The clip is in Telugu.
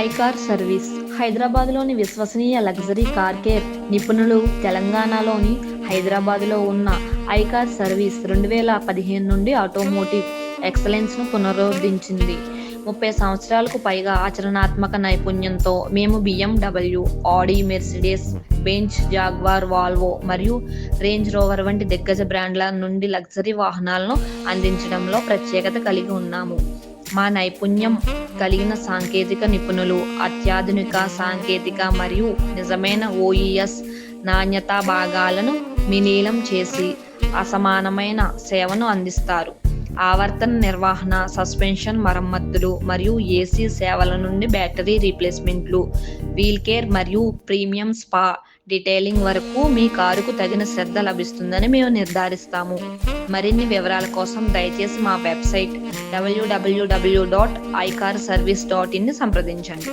ICAR service. హైదరాబాద్లోని విశ్వసనీయ లగ్జరీ కార్ కేర్ నిపుణులు తెలంగాణలోని హైదరాబాద్లో ఉన్న ఐకార్ సర్వీస్ రెండు వేల పదిహేను నుండి ఆటోమోటివ్ ఎక్సలెన్స్ను పునరుద్ధరించింది. ముప్పై సంవత్సరాలకు పైగా ఆచరణాత్మక నైపుణ్యంతో మేము BMW Audi Mercedes Benz Jaguar Volvo మరియు రేంజ్ రోవర్ వంటి దిగ్గజ బ్రాండ్ల నుండి లగ్జరీ వాహనాలను అందించడంలో ప్రత్యేకత కలిగి ఉన్నాము. మా నైపుణ్యం కలిగిన సాంకేతిక నిపుణులు అత్యాధునిక సాంకేతిక మరియు నిజమైన ఓఈఎస్ నాణ్యతా భాగాలను విలీనం చేసి అసమానమైన సేవను అందిస్తారు. ఆవర్తన నిర్వహణ సస్పెన్షన్ మరమ్మతులు మరియు ఏసీ సేవల నుండి బ్యాటరీ రీప్లేస్మెంట్లు వీల్ కేర్ మరియు ప్రీమియం స్పా డీటెయిలింగ్ వరకు మీ కారుకు తగిన శ్రద్ధ లభిస్తుందని మేము నిర్ధారిస్తాము. మరిన్ని వివరాల కోసం దయచేసి మా website W W W dot iCar service dot ఇన్ని సంప్రదించండి.